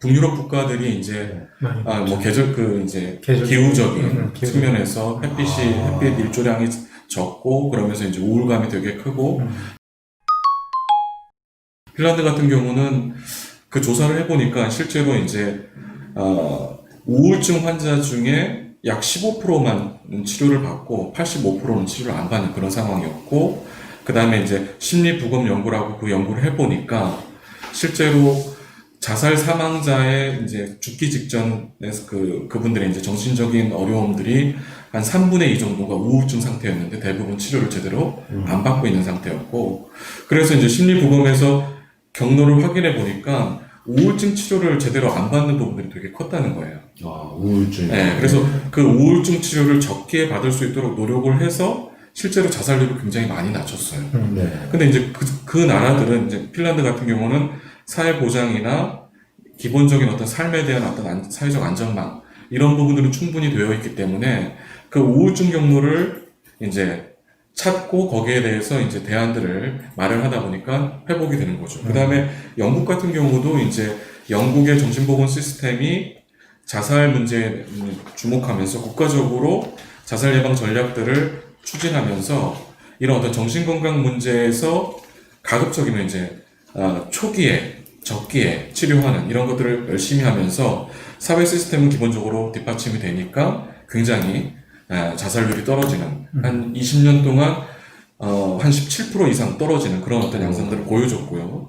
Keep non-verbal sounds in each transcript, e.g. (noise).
북유럽 국가들이 이제 많이 아, 뭐 계절 그 이제 계절- 기후적인 음, 음, 기후. 측면에서 햇빛이 아. 햇빛 일조량이 적고 그러면서 이제 우울감이 되게 크고 음. 핀란드 같은 경우는 그 조사를 해보니까 실제로 이제 어, 우울증 환자 중에 약 15%만 치료를 받고 85%는 치료를 안 받는 그런 상황이었고 그 다음에 이제 심리 부검 연구라고 그 연구를 해보니까 실제로 자살 사망자의 이제 죽기 직전에 그 그분들의 이제 정신적인 어려움들이 한 3분의 2 정도가 우울증 상태였는데 대부분 치료를 제대로 안 받고 있는 상태였고 그래서 이제 심리 부검에서 경로를 확인해 보니까 우울증 치료를 제대로 안 받는 부분들이 되게 컸다는 거예요. 아, 우울증. 네, 그래서 그 우울증 치료를 적게 받을 수 있도록 노력을 해서 실제로 자살률을 굉장히 많이 낮췄어요. 음. 네. 근데 이제 그, 그 나라들은 이제 핀란드 같은 경우는 사회 보장이나 기본적인 어떤 삶에 대한 어떤 안- 사회적 안전망 이런 부분들은 충분히 되어 있기 때문에 그 우울증 경로를 이제 찾고 거기에 대해서 이제 대안들을 마련하다 보니까 회복이 되는 거죠. 그 다음에 영국 같은 경우도 이제 영국의 정신보건 시스템이 자살 문제에 주목하면서 국가적으로 자살 예방 전략들을 추진하면서 이런 어떤 정신건강 문제에서 가급적이면 이제 어, 초기에 적기에 치료하는 이런 것들을 열심히 하면서 사회 시스템은 기본적으로 뒷받침이 되니까 굉장히 아, 자살률이 떨어지는 한 20년 동안 어, 한 17% 이상 떨어지는 그런 어떤 양상들을 보여줬고요.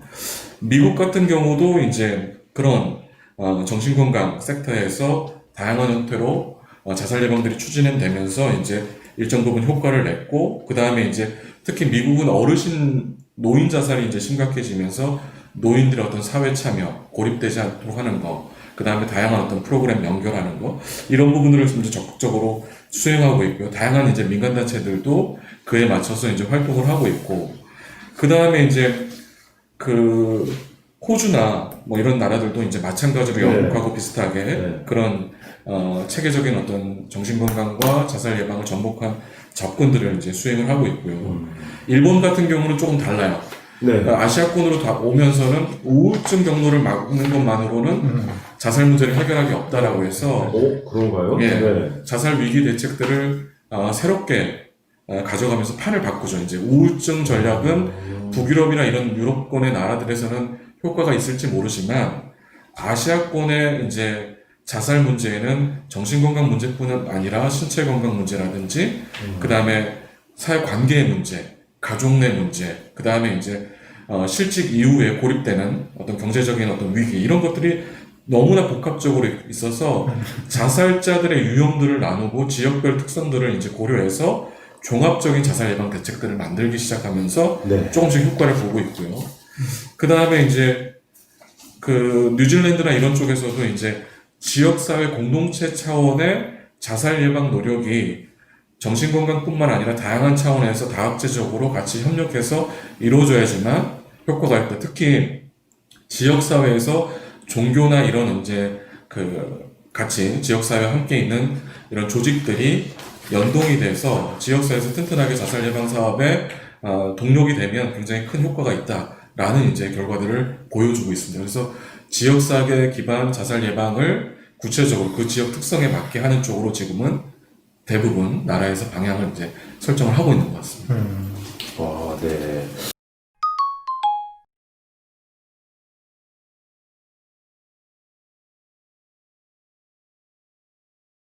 미국 같은 경우도 이제 그런 어, 정신건강 섹터에서 다양한 형태로 어, 자살 예방들이 추진되면서 이제 일정 부분 효과를 냈고 그 다음에 이제 특히 미국은 어르신 노인 자살이 이제 심각해지면서 노인들의 어떤 사회 참여 고립되지 않도록 하는 거, 그 다음에 다양한 어떤 프로그램 연결하는 거 이런 부분들을 좀더 적극적으로 수행하고 있고요. 다양한 이제 민간 단체들도 그에 맞춰서 이제 활동을 하고 있고 그 다음에 이제 그 호주나 뭐 이런 나라들도 이제 마찬가지로 네. 영국하고 비슷하게 네. 그런 어, 체계적인 어떤 정신건강과 자살 예방을 접목한 접근들을 이제 수행을 하고 있고요. 음. 일본 같은 경우는 조금 달라요. 네. 그러니까 아시아권으로 다 오면서는 우울증 경로를 막는 것만으로는 음. 자살 문제를 해결하기 없다라고 해서 어, 그런가요? 예. 네. 자살 위기 대책들을 어, 새롭게 어, 가져가면서 판을 바꾸죠. 이제 우울증 전략은 음. 북유럽이나 이런 유럽권의 나라들에서는 효과가 있을지 모르지만 아시아권의 이제 자살 문제에는 정신건강 문제뿐 아니라 신체 건강 문제라든지 그 다음에 사회 관계의 문제, 가족 내 문제, 그 다음에 이제 어, 실직 이후에 고립되는 어떤 경제적인 어떤 위기 이런 것들이 너무나 복합적으로 있어서 (laughs) 자살자들의 유형들을 나누고 지역별 특성들을 이제 고려해서 종합적인 자살 예방 대책들을 만들기 시작하면서 네. 조금씩 효과를 보고 있고요. 그 다음에 이제 그 뉴질랜드나 이런 쪽에서도 이제 지역사회 공동체 차원의 자살 예방 노력이 정신건강뿐만 아니라 다양한 차원에서 다학제적으로 같이 협력해서 이루어져야지만 효과가 있다. 특히 지역사회에서 종교나 이런 이제 그 같이 지역사회와 함께 있는 이런 조직들이 연동이 돼서 지역사회에서 튼튼하게 자살 예방 사업에 어, 동력이 되면 굉장히 큰 효과가 있다 라는 이제 결과들을 보여주고 있습니다. 그래서 지역 사회 기반 자살 예방을 구체적으로 그 지역 특성에 맞게 하는 쪽으로 지금은 대부분 나라에서 방향을 이제 설정을 하고 있는 것 같습니다. 음. 와, 네.